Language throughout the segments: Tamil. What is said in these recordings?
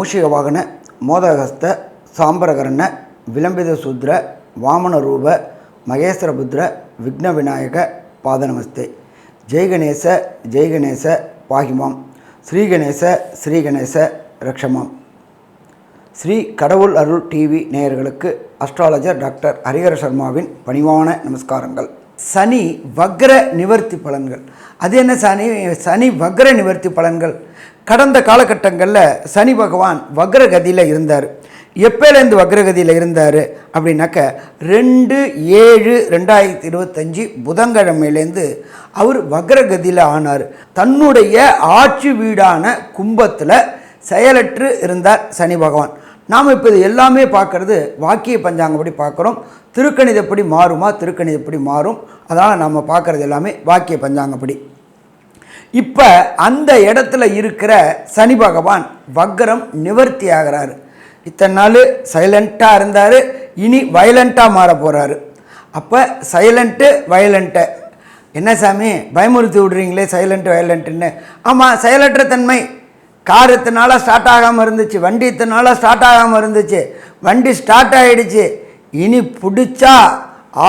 மூஷிக வாகன மோதகஸ்த சாம்பரகரண விளம்பித சூத்ர வாமன ரூப மகேஸ்வரபுத்ர விக்ன விநாயக பாதநமஸ்தே ஜெய்கணேச ஜெய்கணேச பாகிமாம். ஸ்ரீகணேச ஸ்ரீகணேச ரக்ஷமாம். ஸ்ரீ கடவுள் அருள் டிவி நேயர்களுக்கு அஸ்ட்ராலஜர் டாக்டர் ஹரிஹர சர்மாவின் பணிவான நமஸ்காரங்கள். சனி வக்ர நிவர்த்தி பலன்கள். அது என்ன சனி? சனி வக்ர நிவர்த்தி பலன்கள். கடந்த காலகட்டங்களில் சனி பகவான் வக்ரகதியில் இருந்தார். எப்போலேருந்து வக்ரகதியில் இருந்தார்? அப்படின்னாக்க ரெண்டு ஏழு ரெண்டாயிரத்தி இருபத்தஞ்சி புதன்கிழமையிலேருந்து அவர் வக்ரகதியில் ஆனார். தன்னுடைய ஆட்சி வீடான கும்பத்தில் செயலற்று இருந்தார் சனி பகவான். நாம் இப்போ இது எல்லாமே பார்க்குறது வாக்கிய பஞ்சாங்கப்படி பார்க்குறோம். திருக்கணிதப்படி மாறுமா? திருக்கணிதப்படி மாறும். அதனால் நம்ம பார்க்குறது எல்லாமே வாக்கிய பஞ்சாங்கப்படி. இப்போ அந்த இடத்துல இருக்கிற சனி பகவான் வக்ரம் நிவர்த்தி ஆகிறாரு. இத்தனை நாள் சைலண்ட்டாக இருந்தார் இனி வயலண்ட்டாக மாற போகிறாரு அப்போ சைலண்ட்டு வயலண்ட்டை என்ன சாமி பயமுறுத்தி விடுறீங்களே சைலண்ட் வயலண்ட்டுன்னு ஆமாம் செயலற்ற தன்மை. கார் இத்தனை நாளாக ஸ்டார்ட் ஆகாமல் இருந்துச்சு வண்டி இத்தனை நாளாக ஸ்டார்ட் ஆகாமல் இருந்துச்சு வண்டி ஸ்டார்ட் ஆகிடுச்சு இனி பிடிச்சா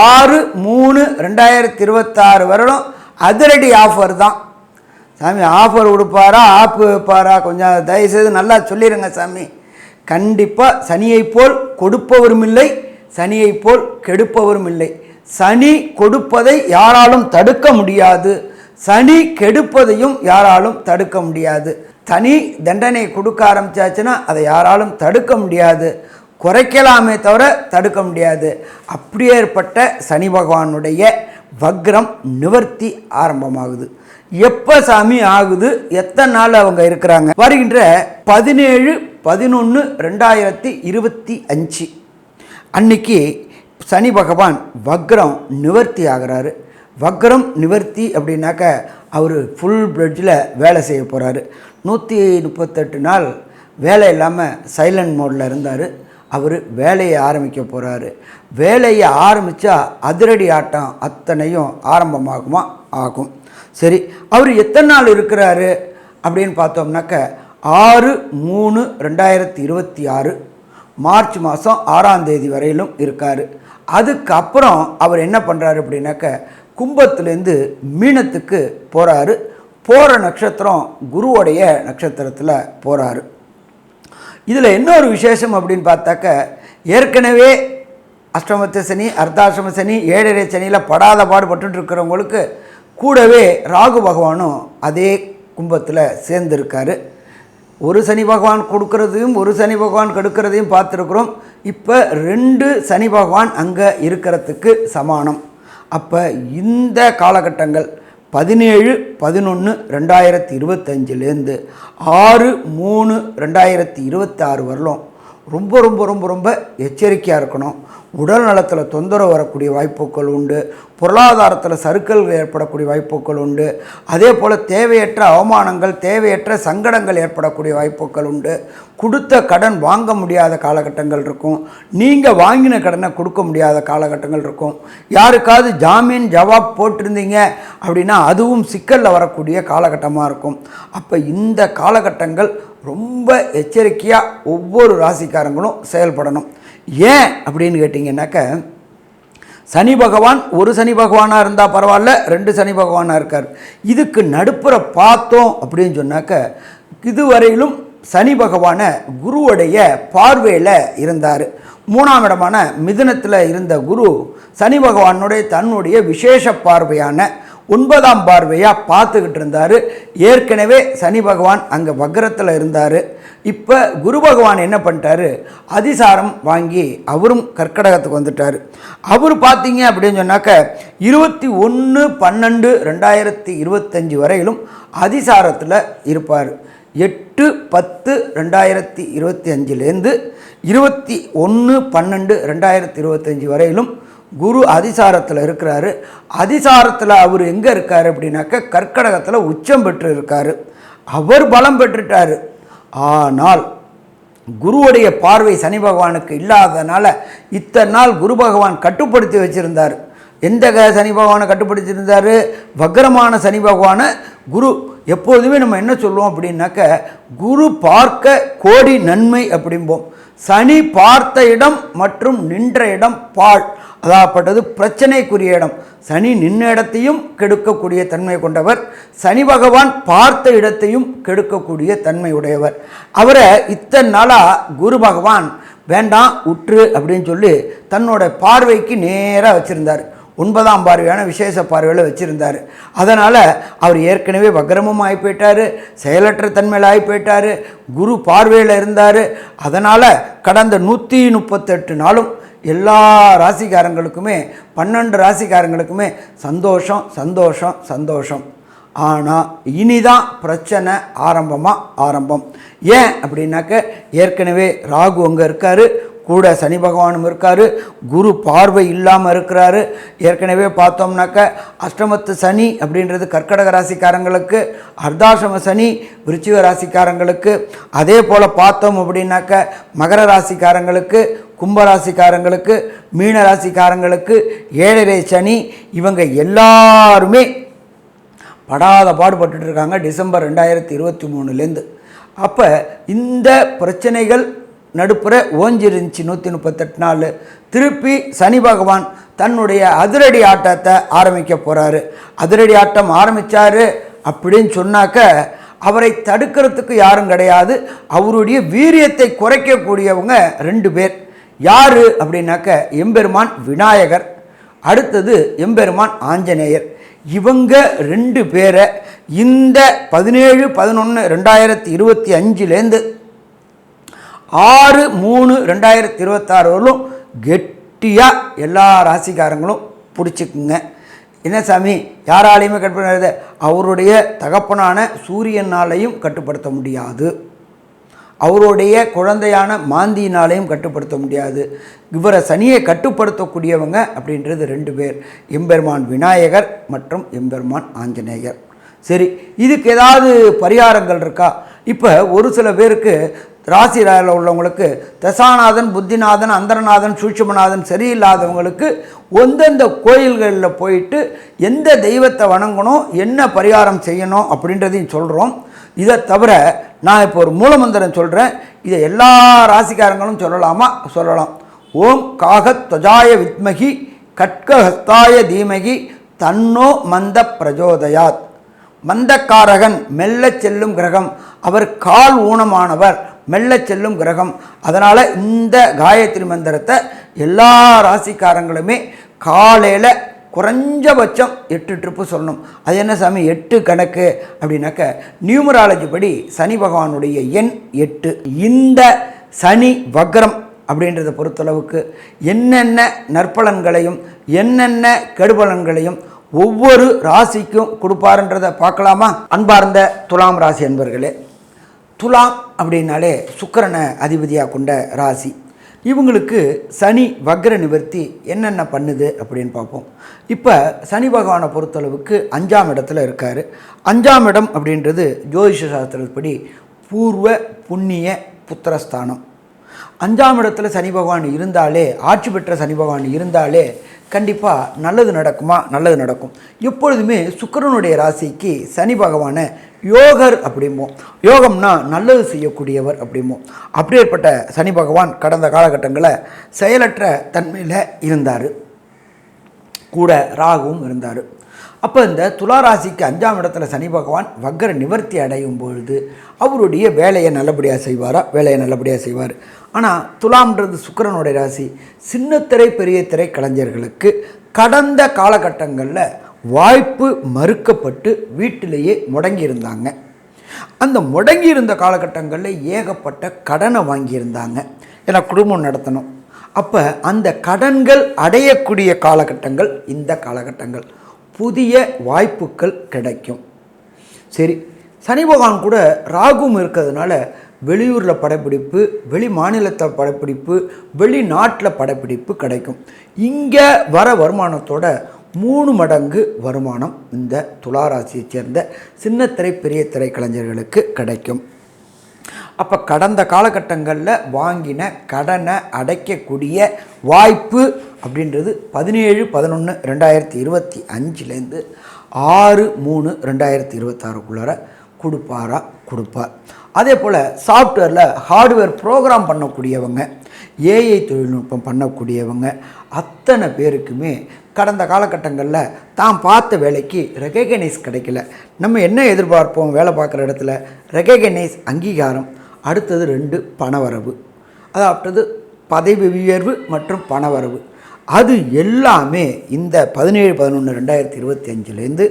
ஆறு மூணு ரெண்டாயிரத்தி இருபத்தாறு வருடம் அதிரடி ஆஃபர் தான். சாமி ஆஃபர் கொடுப்பாரா ஆப்பு வைப்பாரா? கொஞ்சம் தயவுசெய்து நல்லா சொல்லிடுங்க சாமி. கண்டிப்பாக சனியைப் போல் கொடுப்பவரும் இல்லை சனியைப் போல் கெடுப்பவரும் இல்லை. சனி கொடுப்பதை யாராலும் தடுக்க முடியாது. சனி கெடுப்பதையும் யாராலும் தடுக்க முடியாது. சனி தண்டனை கொடுக்க ஆரம்பிச்சாச்சுன்னா அதை யாராலும் தடுக்க முடியாது. குறைக்கலாமே தவிர தடுக்க முடியாது. அப்படியேற்பட்ட சனி பகவானுடைய வக்ரம் நிவர்த்தி ஆரம்பமாகுது. எப்போ சாமி ஆகுது? எத்தனை நாள் அவங்க இருக்கிறாங்க? வருகின்ற பதினேழு பதினொன்று ரெண்டாயிரத்தி இருபத்தி அஞ்சு. அன்னைக்கு சனி பகவான் வக்ரம் நிவர்த்தி ஆகிறாரு. வக்ரம் நிவர்த்தி அப்படின்னாக்க அவர் ஃபுல் பிளட்ஜில் வேலை செய்ய போகிறாரு நூற்றி முப்பத்தெட்டு நாள் வேலை இல்லாமல் சைலண்ட் மோடில் இருந்தார். அவர் வேலையை ஆரம்பிக்க போகிறாரு வேலையை ஆரம்பித்தா அதிரடி ஆட்டம் அத்தனையும் ஆரம்பமாகுமா? ஆகும். சரி அவர் எத்தனை நாள் இருக்கிறாரு? அப்படின்னு பார்த்தோம்னாக்க ஆறு மூணு ரெண்டாயிரத்தி இருபத்தி ஆறு மார்ச் மாதம் ஆறாம் தேதி வரையிலும் இருக்கார். அதுக்கப்புறம் அவர் என்ன பண்ணுறாரு அப்படின்னாக்க கும்பத்துலேருந்து மீனத்துக்கு போகிறாரு போகிற நட்சத்திரம் குருவுடைய நட்சத்திரத்தில் போகிறாரு இதில் இன்னொரு விசேஷம் அப்படின்னு பார்த்தாக்க ஏற்கனவே அஷ்டமத்த சனி அர்த்தாசிரம சனி ஏழரை சனியில் படாத பாடுபட்டு இருக்கிறவங்களுக்கு கூடவே ராகு பகவானும் அதே கும்பத்தில் சேர்ந்துருக்காரு. ஒரு சனி பகவான் கொடுக்கறதையும் ஒரு சனி பகவான் கெடுக்கிறதையும் பார்த்துருக்குறோம். இப்போ ரெண்டு சனி பகவான் அங்கே இருக்கிறதுக்கு சமானம். அப்போ இந்த காலகட்டங்கள் பதினேழு பதினொன்று ரெண்டாயிரத்தி இருபத்தஞ்சிலேருந்து ஆறு மூணு ரெண்டாயிரத்தி இருபத்தாறு வரலும் ரொம்ப ரொம்ப ரொம்ப ரொம்ப எச்சரிக்கையாக இருக்கணும். உடல் நலத்தில் தொந்தரவு வரக்கூடிய வாய்ப்புகள் உண்டு. பொருளாதாரத்தில் சறுக்கல்கள் ஏற்படக்கூடிய வாய்ப்புகள் உண்டு. அதே போல் தேவையற்ற அவமானங்கள் தேவையற்ற சங்கடங்கள் ஏற்படக்கூடிய வாய்ப்புகள் உண்டு. கொடுத்த கடன் வாங்க முடியாத காலகட்டங்கள் இருக்கும். நீங்கள் வாங்கின கடனை கொடுக்க முடியாத காலகட்டங்கள் இருக்கும். யாருக்காவது ஜாமீன் ஜவாப் போட்டிருந்தீங்க அப்படின்னா அதுவும் சிக்கலில் வரக்கூடிய காலகட்டமாக இருக்கும். அப்போ இந்த காலகட்டங்கள் ரொம்ப எச்சரிக்கையாக ஒவ்வொரு ராசிக்காரங்களும் செயல்படணும். ஏன் அப்படின்னு கேட்டிங்கன்னாக்க சனி பகவான் ஒரு சனி பகவானாக இருந்தால் பரவாயில்ல ரெண்டு சனி பகவானாக இருக்கார். இதுக்கு நடுப்புற பார்த்தோம் அப்படின்னு சொன்னாக்க இதுவரையிலும் சனி பகவானை குருவுடைய பார்வையில் இருந்தார். மூணாம் இடமான மிதுனத்தில் இருந்த குரு சனி பகவானுடைய தன்னுடைய விசேஷ பார்வையான ஒன்பதாம் பார்வையாக பார்த்துக்கிட்டு இருந்தார். ஏற்கனவே சனி பகவான் அங்கே வக்ரத்தில் இருந்தார். இப்போ குரு பகவான் என்ன பண்ணிட்டாரு? அதிசாரம் வாங்கி அவரும் கற்கடகத்துக்கு வந்துட்டார். அவர் பார்த்தீங்க அப்படின்னு சொன்னாக்க இருபத்தி ஒன்று பன்னெண்டு ரெண்டாயிரத்தி இருபத்தஞ்சி வரையிலும் அதிசாரத்தில் இருப்பார். எட்டு பத்து ரெண்டாயிரத்தி இருபத்தி அஞ்சுலேருந்து இருபத்தி ஒன்று பன்னெண்டு ரெண்டாயிரத்தி இருபத்தஞ்சி வரையிலும் குரு அதிசாரத்தில் இருக்கிறாரு. அதிசாரத்தில் அவர் எங்கே இருக்கார் அப்படின்னாக்க கற்கடகத்தில் உச்சம் பெற்று இருக்கார் அவர் பலம் பெற்றுட்டார். ஆனால் குருவுடைய பார்வை சனி பகவானுக்கு இல்லாதனால இத்தனை நாள் குரு பகவான் கட்டுப்படுத்தி வச்சுருந்தார். எந்த க- சனி பகவானை கட்டுப்படுத்தியிருந்தார்? வக்ரமான சனி பகவானை குரு எப்போதுமே நம்ம என்ன சொல்லுவோம் அப்படின்னாக்க குரு பார்க்க கோடி நன்மை அப்படிம்போம். சனி பார்த்த இடம் மற்றும் நின்ற இடம் பாழ் அதாகப்பட்டது பிரச்சனைக்குரிய இடம். சனி நின்ற இடத்தையும் கெடுக்கக்கூடிய தன்மை கொண்டவர். சனி பகவான் பார்த்த இடத்தையும் கெடுக்கக்கூடிய தன்மை உடையவர். அவரை இத்தனை நாளாக குரு பகவான் வேண்டாம் உற்று அப்படின்னு சொல்லி தன்னோட பார்வைக்கு நேராக வச்சுருந்தார். ஒன்பதாம் பார்வையான விசேஷ பார்வையில் வச்சுருந்தார். அதனால் அவர் ஏற்கனவே வக்ரமும் ஆகி போயிட்டார் செயலற்ற தன்மையில் ஆகி போயிட்டார் குரு பார்வையில் இருந்தார். அதனால் கடந்த நூற்றி முப்பத்தெட்டு நாளும் எல்லா ராசிக்காரங்களுக்குமே பன்னெண்டு ராசிக்காரங்களுக்குமே சந்தோஷம் சந்தோஷம் சந்தோஷம். ஆனால் இனிதான் பிரச்சனை ஆரம்பமாக ஆரம்பம். ஏன் அப்படின்னாக்க ஏற்கனவே ராகு அங்கே இருக்கார் கூட சனி பகவானும் இருக்கார். குரு பார்வை இல்லாமல் இருக்கிறாரு. ஏற்கனவே பார்த்தோம்னாக்க அஷ்டமத்து சனி அப்படின்றது கர்க்கடக ராசிக்காரங்களுக்கு அர்த்தாசிரம சனி விருச்சிக ராசிக்காரங்களுக்கு அதே போல் பார்த்தோம் அப்படின்னாக்க மகர ராசிக்காரங்களுக்கு கும்பராசிக்காரங்களுக்கு மீன ராசிக்காரங்களுக்கு ஏழரை சனி இவங்க எல்லாருமே படாத பாடுபட்டுட்டு இருக்காங்க. டிசம்பர் ரெண்டாயிரத்தி இருபத்தி மூணுலேருந்து. அப்போ இந்த பிரச்சனைகள் நடுப்புற ஓஞ்சிருந்துச்சு நூற்றி முப்பத்தெட்டு நாள் திருப்பி சனி பகவான் தன்னுடைய அதிரடி ஆட்டத்தை ஆரம்பிக்க போகிறாரு அதிரடி ஆட்டம் ஆரம்பித்தார் அப்படின்னு சொன்னாக்க அவரை தடுக்கிறதுக்கு யாரும் கிடையாது. அவருடைய வீரியத்தை குறைக்கக்கூடியவங்க ரெண்டு பேர். யார் அப்படின்னாக்க எம்பெருமான் விநாயகர். அடுத்தது எம்பெருமான் ஆஞ்சநேயர். இவங்க ரெண்டு பேரை இந்த பதினேழு பதினொன்று ரெண்டாயிரத்தி இருபத்தி அஞ்சுலேருந்து ஆறு மூணு ரெண்டாயிரத்தி இருபத்தாறு வரலும் கெட்டியாக எல்லா ராசிக்காரங்களும் பிடிச்சிக்குங்க. என்ன சாமி? யாராலையுமே கட்டுப்படுத்த அவருடைய தகப்பனான சூரியனாலையும் கட்டுப்படுத்த முடியாது. அவருடைய குழந்தையான மாந்தியினாலையும் கட்டுப்படுத்த முடியாது. இவரை சனியை கட்டுப்படுத்தக்கூடியவங்க அப்படின்றது ரெண்டு பேர். எம்பெருமான் விநாயகர் மற்றும் எம்பெருமான் ஆஞ்சநேயர். சரி இதுக்கு ஏதாவது பரிகாரங்கள் இருக்கா? இப்போ ஒரு சில பேருக்கு ராசி ராயில் உள்ளவங்களுக்கு தசாநாதன் புத்திநாதன் அந்தரநாதன் சூட்சமநாதன் சரியில்லாதவங்களுக்கு எந்தெந்த கோயில்களில் போயிட்டு எந்த தெய்வத்தை வணங்கணும் என்ன பரிகாரம் செய்யணும் அப்படின்றதையும் சொல்கிறோம் இதை தவிர நான் இப்போ ஒரு மூலமந்திரம் சொல்கிறேன் இதை எல்லா ராசிக்காரங்களும் சொல்லலாமா? சொல்லலாம். ஓம் காக துவஜாய வித்மகி கட்கஹஸ்தாய தீமகி தன்னோ மந்த பிரஜோதயாத். மந்தக்காரகன் மெல்ல செல்லும் கிரகம். அவர் கால் ஊனமானவர் மெல்ல செல்லும் கிரகம். அதனால் இந்த காயத்ரி மந்திரத்தை எல்லா ராசிக்காரங்களுமே காலையில் குறைஞ்சபட்சம் எட்டு ட்ரிப்பு சொல்லணும். அது என்ன சாமி? எட்டு கணக்கு அப்படின்னாக்க நியூமராலஜி படி சனி பகவானுடைய எண் எட்டு. இந்த சனி வக்ரம் அப்படின்றத பொறுத்தளவுக்கு என்னென்ன நற்பலன்களையும் என்னென்ன கெடுபலன்களையும் ஒவ்வொரு ராசிக்கும் கொடுப்பாருன்றதை பார்க்கலாமா? அன்பார்ந்த துலாம் ராசி அன்பர்களே துலாம் அப்படின்னாலே சுக்கிரனை அதிபதியாக கொண்ட ராசி. இவங்களுக்கு சனி வக்ர நிவர்த்தி என்னென்ன பண்ணுது அப்படின்னு பார்ப்போம். இப்போ சனி பகவானை பொறுத்தளவுக்கு அஞ்சாம் இடத்துல இருக்கார். அஞ்சாம் இடம் அப்படின்றது ஜோதிஷ சாஸ்திரப்படி பூர்வ புண்ணிய புத்திரஸ்தானம். அஞ்சாம் இடத்துல சனி பகவான் இருந்தாலே ஆட்சி பெற்ற சனி பகவான் இருந்தாலே கண்டிப்பாக நல்லது நடக்குமா? நல்லது நடக்கும். எப்பொழுதுமே சுக்கரனுடைய ராசிக்கு சனி பகவானை யோகர் அப்படிம்போம். யோகம்னா நல்லது செய்யக்கூடியவர் அப்படிம்போம். அப்படியேற்பட்ட சனி பகவான் கடந்த காலகட்டங்களில் செயலற்ற தன்மையில் இருந்தார். கூட ராகுவும் இருந்தார். அப்போ இந்த துலா ராசிக்கு அஞ்சாம் இடத்துல சனி பகவான் வக்கர நிவர்த்தி அடையும் பொழுது அவருடைய வேலையை நல்லபடியாக செய்வாரா? வேலையை நல்லபடியாக செய்வார். ஆனால் துலாம்ன்றது சுக்கரனுடைய ராசி. சின்னத்திரை பெரிய திரை கலைஞர்களுக்கு கடந்த காலகட்டங்களில் வாய்ப்பு மறுக்கப்பட்டு வீட்டிலேயே முடங்கியிருந்தாங்க. அந்த முடங்கி இருந்த காலகட்டங்களில் ஏகப்பட்ட கடனை வாங்கியிருந்தாங்க. ஏன்னா குடும்பம் நடத்தணும். அப்போ அந்த கடன்கள் அடையக்கூடிய காலகட்டங்கள் இந்த காலகட்டங்கள். புதிய வாய்ப்புகள் கிடைக்கும். சரி சனி பகவான் கூட ராகும் இருக்கிறதுனால வெளியூரில் படப்பிடிப்பு வெளி மாநிலத்தில் படப்பிடிப்பு வெளிநாட்டில் படப்பிடிப்பு கிடைக்கும். இங்கே வர வருமானத்தோட மூணு மடங்கு வருமானம் இந்த துளாராசியைச் சேர்ந்த சின்னத்திரை பெரிய திரை கலைஞர்களுக்கு கிடைக்கும். அப்போ கடந்த காலகட்டங்களில் வாங்கின கடனை அடைக்கக்கூடிய வாய்ப்பு அப்படின்றது பதினேழு பதினொன்று ரெண்டாயிரத்தி இருபத்தி அஞ்சுலேருந்து ஆறு மூணு ரெண்டாயிரத்தி இருபத்தாறுக்குள்ளார கொடுப்பாரா? கொடுப்பார். அதே போல் சாஃப்ட்வேரில் ஹார்ட்வேர் ப்ரோக்ராம் பண்ணக்கூடியவங்க ஏஐ தொழில்நுட்பம் பண்ணக்கூடியவங்க அத்தனை பேருக்குமே கடந்த காலகட்டங்களில் தான் பார்த்த வேலைக்கு ரெகக்னைஸ் கிடைக்கல. நம்ம என்ன எதிர்பார்ப்போம் வேலை பார்க்குற இடத்துல? ரெகக்னைஸ் அங்கீகாரம். அடுத்தது ரெண்டு பணவரவு. அதாவது பதவி உயர்வு மற்றும் பணவரவு. அது எல்லாமே இந்த பதினேழு பதினொன்று ரெண்டாயிரத்தி இருபத்தி அஞ்சுலேருந்து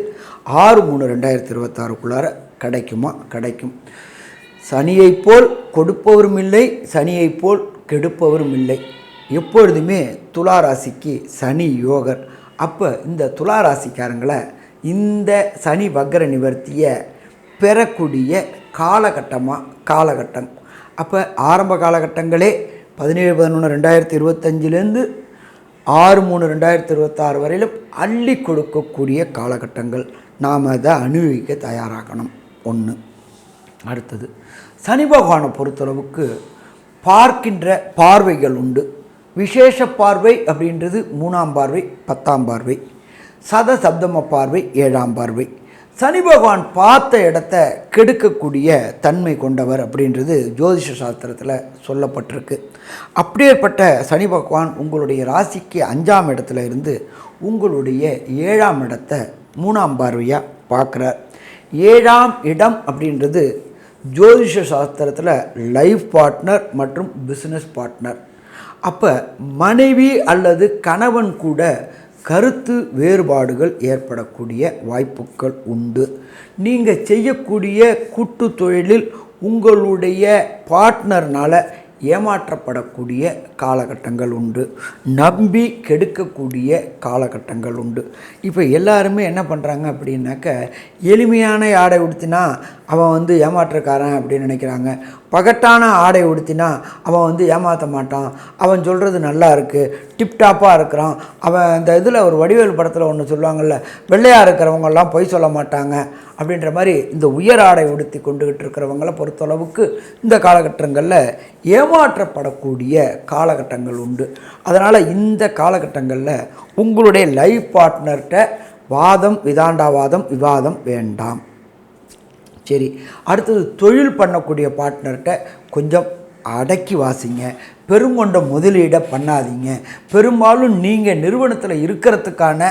ஆறு மூணு ரெண்டாயிரத்தி இருபத்தாறுக்குள்ளார கிடைக்குமா? கிடைக்கும். சனியைப் போல் கொடுப்பவரும் இல்லை சனியைப் போல் கெடுப்பவரும் இல்லை எப்பொழுதுமே துலா ராசிக்கு சனி யோகர். அப்போ இந்த துளாராசிக்காரங்களை இந்த சனி வக்கர நிவர்த்தியை பெறக்கூடிய காலகட்டமாக காலகட்டம். அப்போ ஆரம்ப காலகட்டங்களே பதினேழு பதினொன்று ரெண்டாயிரத்தி இருபத்தஞ்சிலேருந்து ஆறு மூணு ரெண்டாயிரத்தி இருபத்தாறு வரையிலும் அள்ளி கொடுக்கக்கூடிய காலகட்டங்கள். நாம் அதை அனுபவிக்க தயாராகணும். ஒன்று அடுத்தது. சனி பகவானை பொறுத்தளவுக்கு பார்க்கின்ற பார்வைகள் உண்டு. விசேஷ பார்வை அப்படின்றது மூணாம் பார்வை பத்தாம் பார்வை. சத சப்தம பார்வை ஏழாம் பார்வை. சனி பகவான் பார்த்த இடத்த கெடுக்கக்கூடிய தன்மை கொண்டவர் அப்படின்றது ஜோதிஷ சாஸ்திரத்தில் சொல்லப்பட்டிருக்கு. அப்படியேற்பட்ட சனி பகவான் உங்களுடைய ராசிக்கு அஞ்சாம் இடத்துல இருந்து உங்களுடைய ஏழாம் இடத்த மூணாம் பார்வையாக பார்க்குறார். ஏழாம் இடம் அப்படின்றது ஜோதிஷ சாஸ்திரத்தில் லைஃப் பார்ட்னர் மற்றும் பிஸ்னஸ் பார்ட்னர் அப்போ மனைவி அல்லது கணவன் கூட கருத்து வேறுபாடுகள் ஏற்படக்கூடிய வாய்ப்புகள் உண்டு. நீங்கள் செய்யக்கூடிய கூட்டு தொழிலில் உங்களுடைய பார்ட்னர்னால் ஏமாற்றப்படக்கூடிய காலகட்டங்கள் உண்டு. நம்பி கெடுக்கக்கூடிய காலகட்டங்கள் உண்டு. இப்போ எல்லாருமே என்ன பண்ணுறாங்க அப்படின்னாக்க எளிமையான ஆடை உடுத்தினா அவன் வந்து ஏமாற்றக்காரன் அப்படின்னு நினைக்கிறாங்க. பகட்டான ஆடை உடுத்தினா அவன் வந்து ஏமாற்ற மாட்டான். அவன் சொல்கிறது நல்லா இருக்குது டிப்டாப்பாக இருக்கிறான். அவன் அந்த இதில் ஒரு வடிவேல் படத்தில் ஒன்று சொல்லுவாங்கள்ல வெள்ளையாக இருக்கிறவங்கெல்லாம் பொய் சொல்ல மாட்டாங்க அப்படின்ற மாதிரி இந்த உயர் ஆடை உடுத்தி கொண்டுகிட்டு இருக்கிறவங்கள பொறுத்தளவுக்கு இந்த காலகட்டங்களில் ஏமாற்றப்படக்கூடிய காலகட்டங்கள் உண்டு. அதனால் இந்த காலகட்டங்களில் உங்களுடைய லைஃப் பார்ட்னர்கிட்ட வாதம் விதாண்டாவாதம் விவாதம் வேண்டாம். சரி. அடுத்தது தொழில் பண்ணக்கூடிய பார்ட்னர்கிட்ட கொஞ்சம் அடக்கி வாசிங்க. பெருங்கொண்ட முதலீடை பண்ணாதீங்க. பெரும்பாலும் நீங்கள் நிறுவனத்தில் இருக்கிறதுக்கான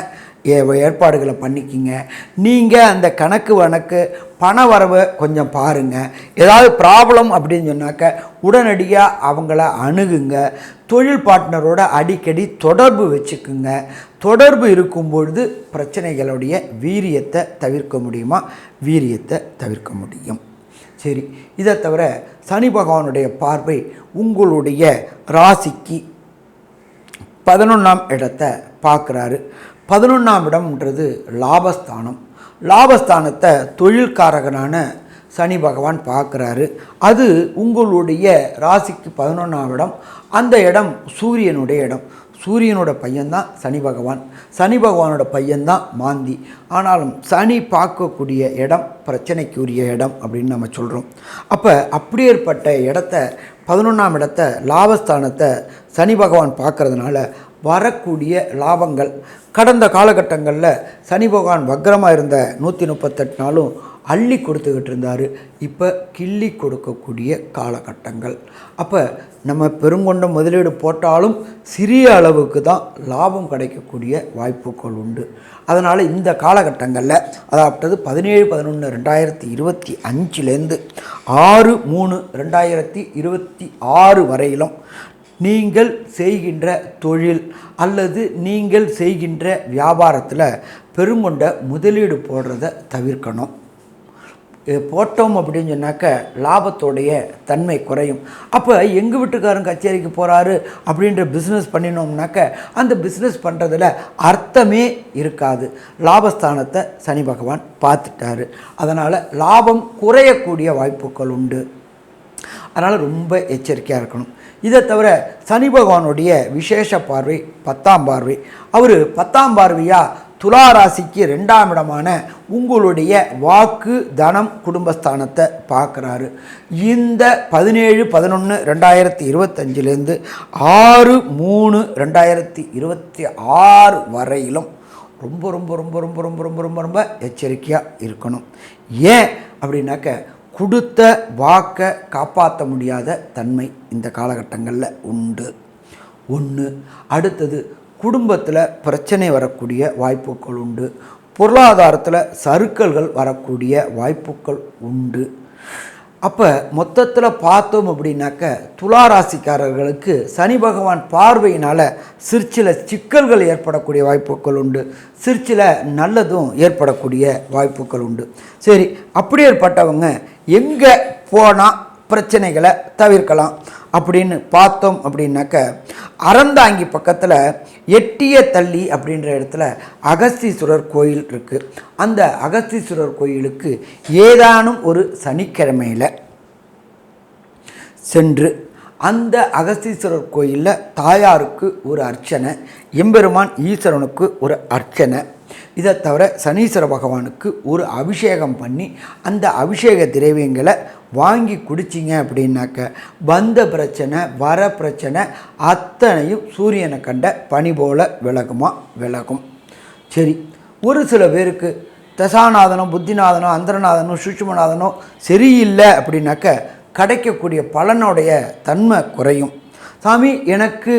ஏற்பாடுகளை பண்ணிக்கிங்க. நீங்கள் அந்த கணக்கு வணக்கு பண வரவை கொஞ்சம் பாருங்கள் ஏதாவது ப்ராப்ளம் அப்படின்னு சொன்னாக்க உடனடியாக அவங்கள அணுகுங்க. தொழில் பார்ட்னரோட அடிக்கடி தொடர்பு வச்சுக்குங்க. தொடர்பு இருக்கும் பொழுது பிரச்சனைகளுடைய வீரியத்தை தவிர்க்க முடியுமா? வீரியத்தை தவிர்க்க முடியும். சரி இதை தவிர சனி பகவானுடைய பார்வை உங்களுடைய ராசிக்கு பதினொன்றாம் இடத்தை பார்க்குறாரு. பதினொன்றாம் இடம்ன்றது லாபஸ்தானம். லாபஸ்தானத்தை தொழில்காரகனான சனி பகவான் பார்க்குறாரு. அது உங்களுடைய ராசிக்கு பதினொன்றாம் இடம். அந்த இடம் சூரியனுடைய இடம். சூரியனோட பையன்தான் சனி பகவான். சனி பகவானோட பையன்தான் மாந்தி. ஆனாலும் சனி பார்க்கக்கூடிய இடம் பிரச்சனைக்குரிய இடம் அப்படின்னு நம்ம சொல்கிறோம் அப்போ அப்படியேற்பட்ட இடத்த பதினொன்றாம் இடத்த லாபஸ்தானத்தை சனி பகவான் பார்க்கறதுனால வரக்கூடிய லாபங்கள். கடந்த காலகட்டங்களில் சனி பகவான் வக்ரமாக இருந்த நூற்றி முப்பத்தெட்டு நாளும் அள்ளி கொடுத்துக்கிட்டு இருந்தார். இப்போ கிள்ளி கொடுக்கக்கூடிய காலகட்டங்கள். அப்போ நம்ம பெருங்கொண்ட முதலீடு போட்டாலும் சிறிய அளவுக்கு தான் லாபம் கிடைக்கக்கூடிய வாய்ப்புகள் உண்டு. அதனால் இந்த காலகட்டங்களில் அதாவது பதினேழு பதினொன்று ரெண்டாயிரத்தி இருபத்தி அஞ்சுலேருந்து ஆறு மூணு ரெண்டாயிரத்தி இருபத்தி ஆறு வரையிலும் நீங்கள் செய்கின்ற தொழில் அல்லது நீங்கள் செய்கின்ற வியாபாரத்தில் பெருங்கொண்ட முதலீடு போடுறத தவிர்க்கணும். போட்டோம் அப்படின்னு சொன்னாக்க லாபத்தோடைய தன்மை குறையும். அப்போ எங்கள் வீட்டுக்காரன் கச்சேரிக்கு போகிறாரு அப்படின்ற பிஸ்னஸ் பண்ணினோம்னாக்க அந்த பிஸ்னஸ் பண்ணுறதுல அர்த்தமே இருக்காது. லாபஸ்தானத்தை சனி பகவான் பார்த்துட்டாரு. அதனால் லாபம் குறையக்கூடிய வாய்ப்புகள் உண்டு. அதனால் ரொம்ப எச்சரிக்கையாக இருக்கணும். இதை தவிர சனி பகவானுடைய விசேஷ பார்வை பத்தாம் பார்வை. அவர் பத்தாம் பார்வையாக துலா ராசிக்கு ரெண்டாம் இடமான உங்களுடைய வாக்கு தனம் குடும்பஸ்தானத்தை பார்க்குறாரு. இந்த பதினேழு பதினொன்று ரெண்டாயிரத்தி இருபத்தஞ்சிலேருந்து ஆறு மூணு ரெண்டாயிரத்தி இருபத்தி ஆறு வரையிலும் ரொம்ப ரொம்ப ரொம்ப ரொம்ப ரொம்ப ரொம்ப ரொம்ப ரொம்ப எச்சரிக்கையாக இருக்கணும். ஏன் அப்படின்னாக்க கொடுத்த வாக்கை காப்பாற்ற முடியாத தன்மை இந்த காலகட்டங்களில் உண்டு. ஒன்று அடுத்தது குடும்பத்தில் பிரச்சனை வரக்கூடிய வாய்ப்புகள் உண்டு. பொருளாதாரத்தில் சறுக்கல்கள் வரக்கூடிய வாய்ப்புகள் உண்டு. அப்போ மொத்தத்தில் பார்த்தோம் அப்படின்னாக்க துலா ராசிக்காரர்களுக்கு சனி பகவான் பார்வையினால் சிற்சில சிக்கல்கள் ஏற்படக்கூடிய வாய்ப்புகள் உண்டு. சிற்சில நல்லதும் ஏற்படக்கூடிய வாய்ப்புகள் உண்டு. சரி அப்படி ஏற்பட்டவங்க எங்கே போனால் பிரச்சனைகளை தவிர்க்கலாம் அப்படின்னு பார்த்தோம் அப்படின்னாக்க அறந்தாங்கி பக்கத்தில் எட்டிய தள்ளி அப்படின்ற இடத்துல அகஸ்தீஸ்வரர் கோயில் இருக்குது அந்த அகஸ்தீஸ்வரர் கோயிலுக்கு ஏதானும் ஒரு சனிக்கிழமையில் சென்று அந்த அகஸ்தீஸ்வரர் கோயிலில் தாயாருக்கு ஒரு அர்ச்சனை எம்பெருமான் ஈஸ்வரனுக்கு ஒரு அர்ச்சனை இதை தவிர சனீஸ்வர பகவானுக்கு ஒரு அபிஷேகம் பண்ணி அந்த அபிஷேக திரவியங்களை வாங்கி குடிச்சிங்க அப்படின்னாக்க வந்த பிரச்சனை வர பிரச்சனை அத்தனையும் சூரியனை கண்ட பனி போல விலகுமா? விலகும். சரி ஒரு சில பேருக்கு தசாநாதனோ புத்திநாதனோ அந்தரநாதனோ சுஷ்மநாதனோ சரியில்லை அப்படின்னாக்க கிடைக்கக்கூடிய பலனுடைய தன்மை குறையும். சாமி எனக்கு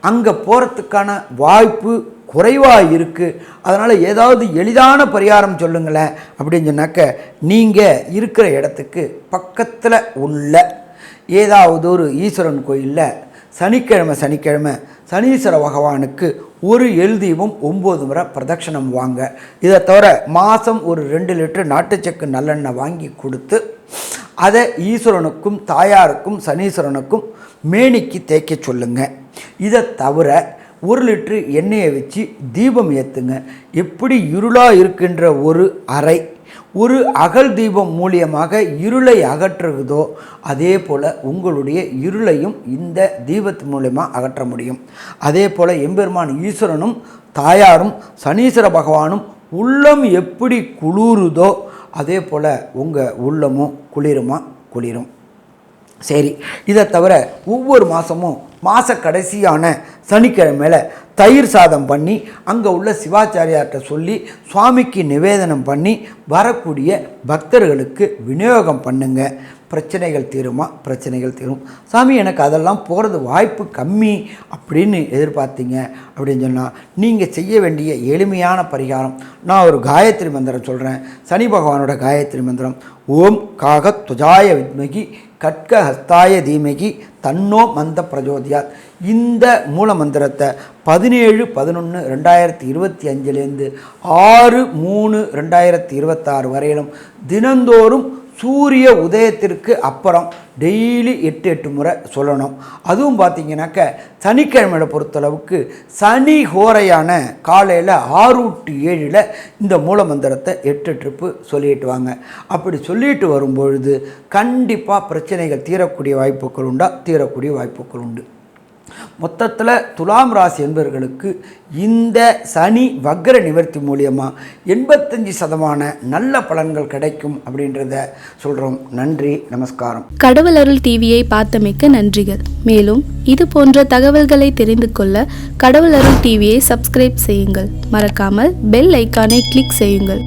அங்கே போகிறதுக்கான வாய்ப்பு குறைவாக இருக்குது அதனால் ஏதாவது எளிதான பரிகாரம் சொல்லுங்களேன் அப்படின்னு சொன்னாக்க நீங்கள் இருக்கிற இடத்துக்கு பக்கத்தில் உள்ள ஏதாவது ஒரு ஈஸ்வரன் கோயிலில் சனிக்கிழமை சனிக்கிழமை சனீஸ்வர பகவானுக்கு ஒரு எள் தீபம் ஒம்பது முறை பிரதட்சணம் வாங்க. இதை தவிர மாதம் ஒரு ரெண்டு லிட்டர் நாட்டுச்சக்கு நல்லெண்ணெய் வாங்கி கொடுத்து அதை ஈஸ்வரனுக்கும் தாயாருக்கும் சனீஸ்வரனுக்கும் மேனிக்கு தேய்க்க சொல்லுங்கள் இதை தவிர ஒரு லிட்டரு எண்ணெயை வச்சு தீபம் ஏற்றுங்க எப்படி இருளாக இருக்கின்ற ஒரு அறை ஒரு அகல் தீபம் மூலியமாக இருளை அகற்றுகிறதோ அதே போல் உங்களுடைய இருளையும் இந்த தீபத்து மூலயமா அகற்ற முடியும். அதே போல் எம்பெருமான் ஈஸ்வரனும் தாயாரும் சனீஸ்வர பகவானும் உள்ளம் எப்படி குளிருதோ அதே போல் உங்கள் உள்ளமும் குளிருமா? குளிரும். சரி இதை தவிர ஒவ்வொரு மாதமும் மாத கடைசியான சனிக்கிழமையில் தயிர் சாதம் பண்ணி அங்கே உள்ள சிவாச்சாரியார்கிட்ட சொல்லி சுவாமிக்கு நிவேதனம் பண்ணி வரக்கூடிய பக்தர்களுக்கு விநியோகம் பண்ணுங்க. பிரச்சனைகள் தீருமா? பிரச்சனைகள் தீரும். சாமி எனக்கு அதெல்லாம் போகிறது வாய்ப்பு கம்மி அப்படின்னு எதிர்பார்த்தீங்க அப்படின்னு சொன்னால் நீங்கள் செய்ய வேண்டிய எளிமையான பரிகாரம். நான் ஒரு காயத்ரி மந்திரம் சொல்கிறேன் சனி பகவானோட காயத்ரி மந்திரம். ஓம் காக துஜாய வித்மகி கட்க ஹஸ்தாய தீமகி தன்னோ மந்த பிரஜோதியாத். இந்த மூல மந்திரத்தை பதினேழு பதினொன்று ரெண்டாயிரத்தி இருபத்தி அஞ்சுலேருந்து ஆறு மூணு ரெண்டாயிரத்தி இருபத்தாறு வரையிலும் தினந்தோறும் சூரிய உதயத்திற்கு அப்புறம் டெய்லி எட்டு எட்டு முறை சொல்லணும். அதுவும் பார்த்திங்கனாக்க சனிக்கிழமையை பொறுத்தளவுக்கு சனி ஹோரையான காலையில் ஆறு டு ஏழில் இந்த மூலமந்திரத்தை எட்டு ட்ரிப்பு சொல்லிட்டு வாங்க. அப்படி சொல்லிட்டு வரும்பொழுது கண்டிப்பாக பிரச்சனைகள் தீரக்கூடிய வாய்ப்புகள் உண்டா? தீரக்கூடிய வாய்ப்புகள் உண்டு. மொத்தத்தில் துலாம் ராசி என்பவர்களுக்கு இந்த சனி வக்ர நிவர்த்தி மூலியமாக எண்பத்தஞ்சு சதமான நல்ல பலன்கள் கிடைக்கும் அப்படின்றத சொல்கிறோம் நன்றி நமஸ்காரம். கடவுள் அருள் டிவியை பார்த்தமைக்க நன்றிகள். மேலும் இது போன்ற தகவல்களை தெரிந்து கொள்ள கடவுள் அருள் டிவியை சப்ஸ்கிரைப் செய்யுங்கள். மறக்காமல் பெல் ஐக்கானை கிளிக் செய்யுங்கள்.